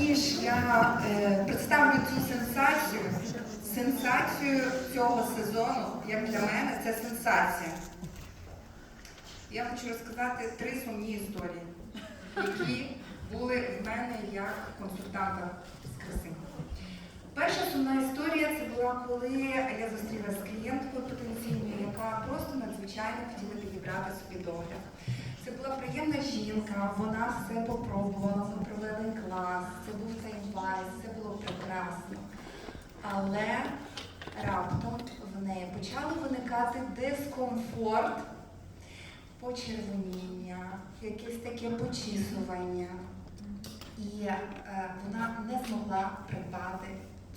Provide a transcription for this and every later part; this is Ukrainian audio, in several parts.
ніж я е, представлю цю сенсацію, сенсацію цього сезону, як для мене, це сенсація. Я хочу розказати три сумні історії, які були в мене як консультанта з краси. Перша сумна історія це була, коли я зустрілася з клієнткою потенційною, яка просто надзвичайно хотіла підібрати собі догляд. Це була приємна жінка, вона все попробувала, ми провели клас, це був таймвайс, це було прекрасно. Але раптом в неї почали виникати дискомфорт, почервоніння, якесь таке почісування. І е, вона не змогла придбати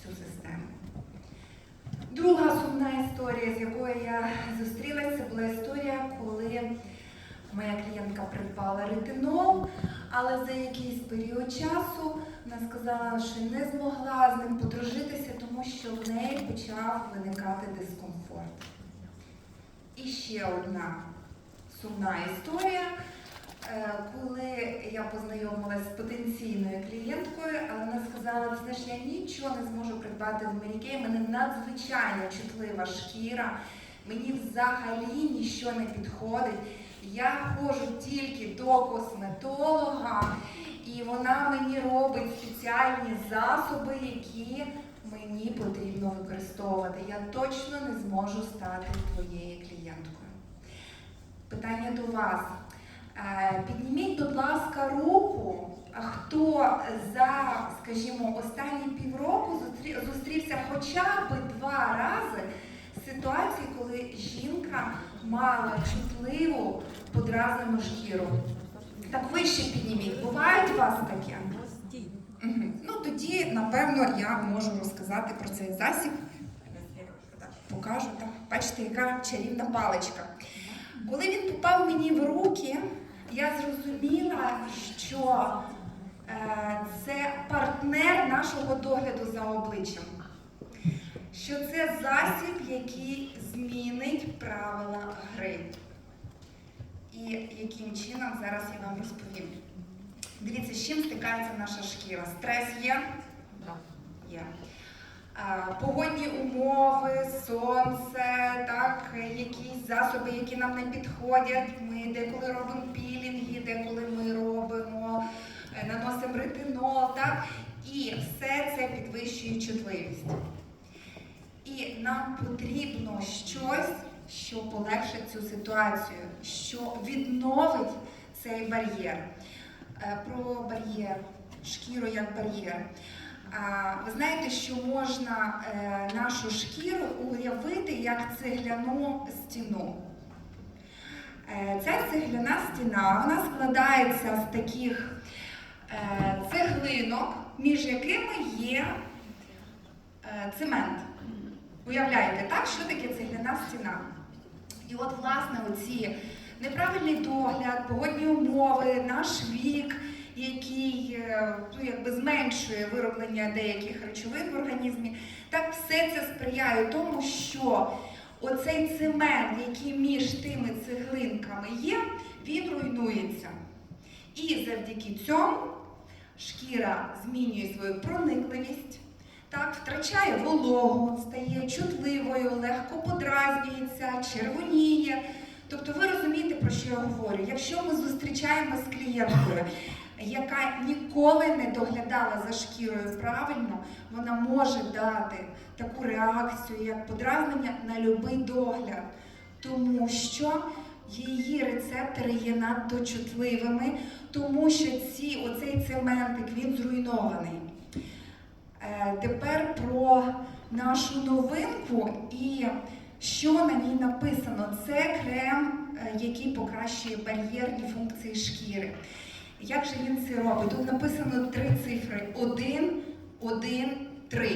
цю систему. Друга сумна історія, з якою я зустрілася, це була історія, коли моя клієнтка придбала ретинол, але за якийсь період часу вона сказала, що не змогла з ним подружитися, тому що в неї почав виникати дискомфорт. І ще одна сумна історія. Е, Коли я познайомилася з потенційною клієнткою, але вона сказала, «Ти знаєш, я нічого не зможу придбати в Мері в мене надзвичайно чутлива шкіра, мені взагалі нічого не підходить. Я ходжу тільки до косметолога, і вона мені робить спеціальні засоби, які мені потрібно використовувати. Я точно не зможу стати твоєю клієнткою. Питання до вас. Е, Підніміть, будь ласка, руку, хто за, скажімо, останні півроку зустрівся хоча б два рази з ситуації, коли жінка мала чутливу подразнену шкіру. Так вище підніміть. Бувають у вас таке? Ну тоді, напевно, я можу розказати про цей засіб. Покажу так. Бачите, яка чарівна паличка. Коли він попав мені в руки, я зрозуміла, що е, це партнер нашого догляду за обличчям. Що це засіб, який змінить правила гри. І яким чином зараз я вам розповім. Дивіться, з чим стикається наша шкіра. Стрес є? Є. Погодні умови, сонце, так, якісь засоби, які нам не підходять. Ми деколи робимо пілінги, деколи ми робимо, е, наносимо ретинол, так, і все це підвищує чутливість. І нам потрібно щось, що полегшить цю ситуацію, що відновить цей бар'єр. Е, Про бар'єр, шкіру як бар'єр. Ви знаєте, що можна е, нашу шкіру уявити як цегляну стіну. Е, Ця цегляна стіна вона складається з таких цеглинок, між якими є цемент. Уявляєте, так, що таке цегляна стіна? І от, власне, оці неправильний догляд, погодні умови, наш вік, який е, ну, якби зменшує вироблення деяких речовин в організмі, так все це сприяє тому, що оцей цемент, який між тими цеглинками є, він руйнується. І завдяки цьому шкіра змінює свою проникливість, так, втрачає вологу, стає чутливою, легко подразнюється, червоніє. Тобто ви розумієте, про що я говорю? Якщо ми зустрічаємося з клієнткою, яка ніколи не доглядала за шкірою правильно, вона може дати таку реакцію, як подразнення на будь-який догляд, тому що її рецептори є надто чутливими, тому що ці, оцей цементик він зруйнований. Е, Тепер про нашу новинку і що на ній написано. Це крем, е, який покращує бар'єрні функції шкіри. Як же він це робить? Тут написано три цифри: 1, 1, 3.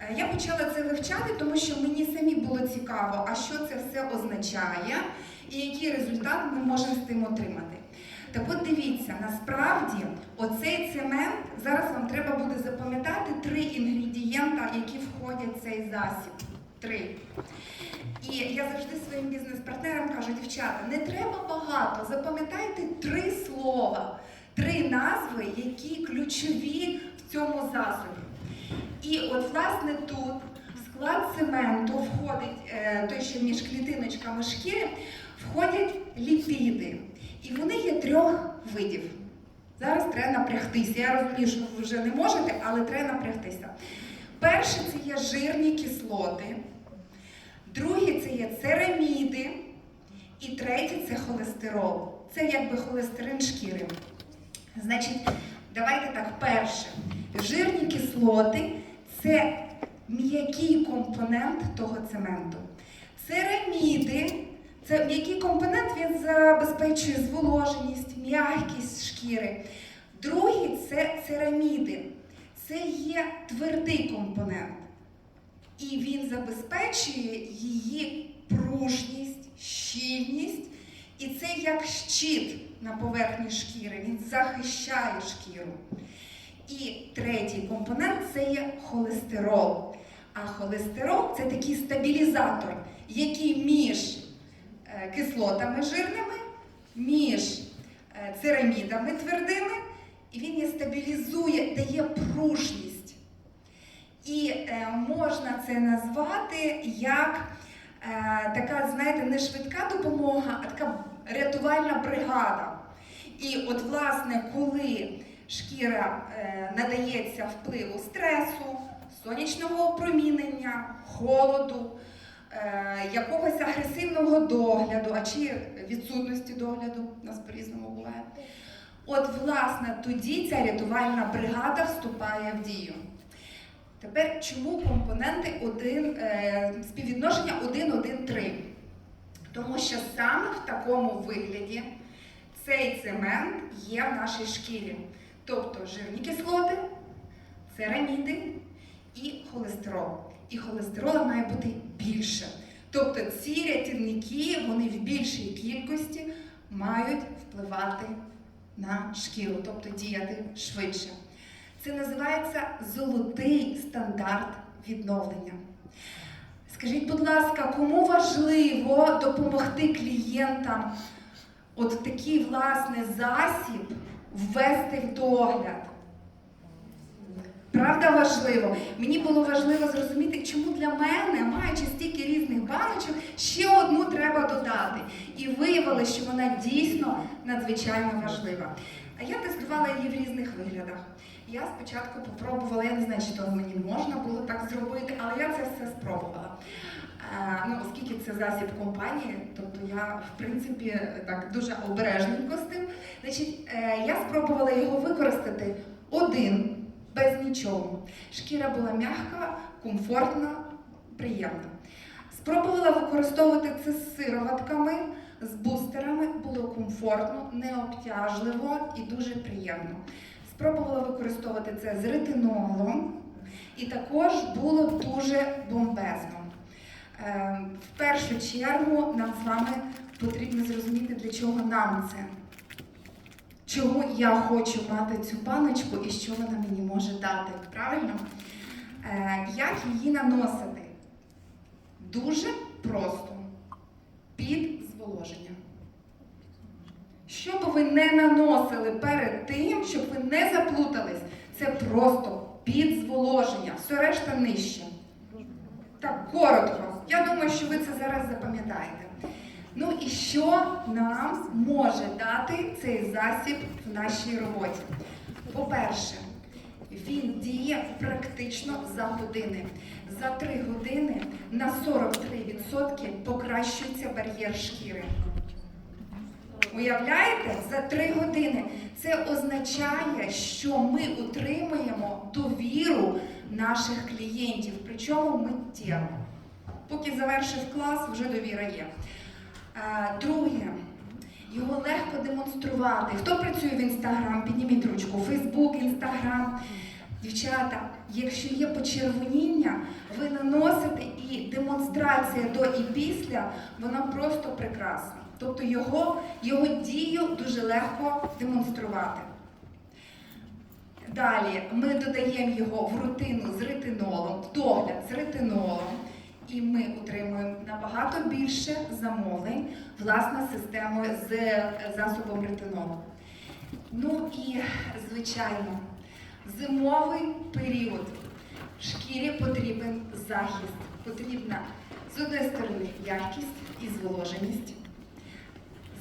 Е, Я почала це вивчати, тому що мені самі було цікаво, а що це все означає і який результат ми можемо з тим отримати. Так от дивіться, насправді оцей цемент, зараз вам треба буде запам'ятати три інгредієнта, які входять в цей засіб. Три. І я завжди своїм бізнес-партнерам кажу, дівчата, не треба багато, запам'ятайте три слова. три назви, які ключові в цьому засобі. І от, власне, тут в склад цементу входить е, той, що між клітиночками шкіри, входять ліпіди. І вони є трьох видів. Зараз треба напрягтися. Я розумію, що ви вже не можете, але треба напрягтися. Перше це є жирні кислоти, друге це є цераміди, і третє це холестерол. Це якби холестерин шкіри. Значить, давайте так, перше. Жирні кислоти це м'який компонент того цементу. Цераміди це м'який компонент, він забезпечує зволоженість, м'якість шкіри. Другий це цераміди. Це є твердий компонент. І він забезпечує її пружність, щільність. І це як щит на поверхні шкіри. Він захищає шкіру. І третій компонент це є холестерол. А холестерол це такий стабілізатор, який між кислотами жирними, між е, церамідами твердими, і він її стабілізує, дає пружність. І е, можна це назвати як е, така, знаєте, не швидка допомога, а така рятувальна бригада. І от, власне, коли шкіра е, надається впливу стресу, сонячного опромінення, холоду, е, якогось агресивного догляду, а чи відсутності догляду, нас по-різному буває. От, власне, тоді ця рятувальна бригада вступає в дію. Тепер чому компоненти 1, е, співвідношення 1-1-3? Тому що саме в такому вигляді цей цемент є в нашій шкірі. Тобто жирні кислоти, цераміди холестерол. І холестерола має бути більше. Тобто ці рятівники вони в більшій кількості мають впливати на шкіру, тобто діяти швидше. Це називається золотий стандарт відновлення. Скажіть, будь ласка, кому важливо допомогти клієнтам от такий власне засіб ввести в догляд? Правда важливо? Мені було важливо зрозуміти, чому для мене, маючи стільки різних баночок, ще одну треба додати. І виявилося, що вона дійсно надзвичайно важлива. А я тестувала її в різних виглядах. Я спочатку попробувала, я не знаю, чи того мені можна було так зробити, але я це все спробувала. Е, ну, оскільки це засіб компанії, тобто я, в принципі, так дуже обережненько з тим. Значить, е, я спробувала його використати один, без нічого. Шкіра була м'яка, комфортна, приємна. Спробувала використовувати це з сироватками, з бустерами, було комфортно, необтяжливо і дуже приємно. Спробувала використовувати це з ретинолом, і також було дуже бомбезно. Е, В першу чергу нам з вами потрібно зрозуміти, для чого нам це. Чому я хочу мати цю баночку і що вона мені може дати, правильно? Е, Як її наносити? Дуже просто. Під зволоження. Що би ви не наносили перед тим, щоб ви не заплутались, це просто під зволоження. Все решта нижче. Так, коротко. Я думаю, що ви це зараз запам'ятаєте. Ну і що нам може дати цей засіб в нашій роботі? По-перше, він діє практично за години. За 3 години на 43% покращується бар'єр шкіри. Уявляєте, за 3 години це означає, що ми утримуємо довіру наших клієнтів, причому миттєво. Поки завершив клас, вже довіра є. Друге, його легко демонструвати. Хто працює в інстаграм, підніміть ручку. Фейсбук, інстаграм. Дівчата, якщо є почервоніння, ви наносите і демонстрація до і після, вона просто прекрасна. Тобто його, його дію дуже легко демонструвати. Далі ми додаємо його в рутину з ретинолом, в догляд з ретинолом, і ми отримуємо набагато більше замовлень власне системою з е, засобом ретинолу. Ну і, звичайно, зимовий період. Шкірі потрібен захист. Потрібна з однієї сторони якість і зволоженість.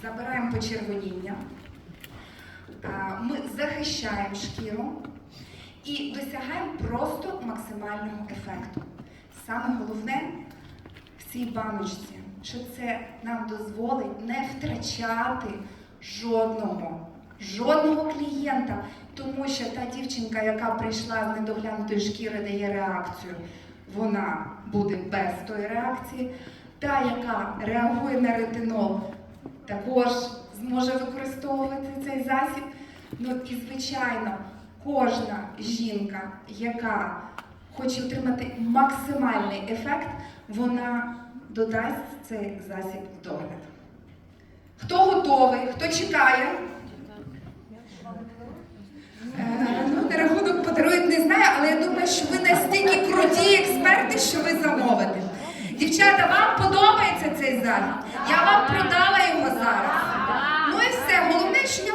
Забираємо почервоніння. Ми захищаємо шкіру і досягаємо просто максимального ефекту. Саме головне в цій баночці, що це нам дозволить не втрачати жодного, жодного клієнта, тому що та дівчинка, яка прийшла з недоглянутої шкіри, дає реакцію, вона буде без тої реакції. Та, яка реагує на ретинол, також зможе використовувати цей засіб. Ну і звичайно, кожна жінка, яка хоче отримати максимальний ефект, вона додасть цей засіб в догляд. Хто готовий, хто чекає? Е, Ну, на рахунок подарують не знаю, але я думаю, що ви настільки круті експерти, що ви замовите. Дівчата, вам подобається цей захід? Я вам продала його зараз. Ну і все, головне, що я.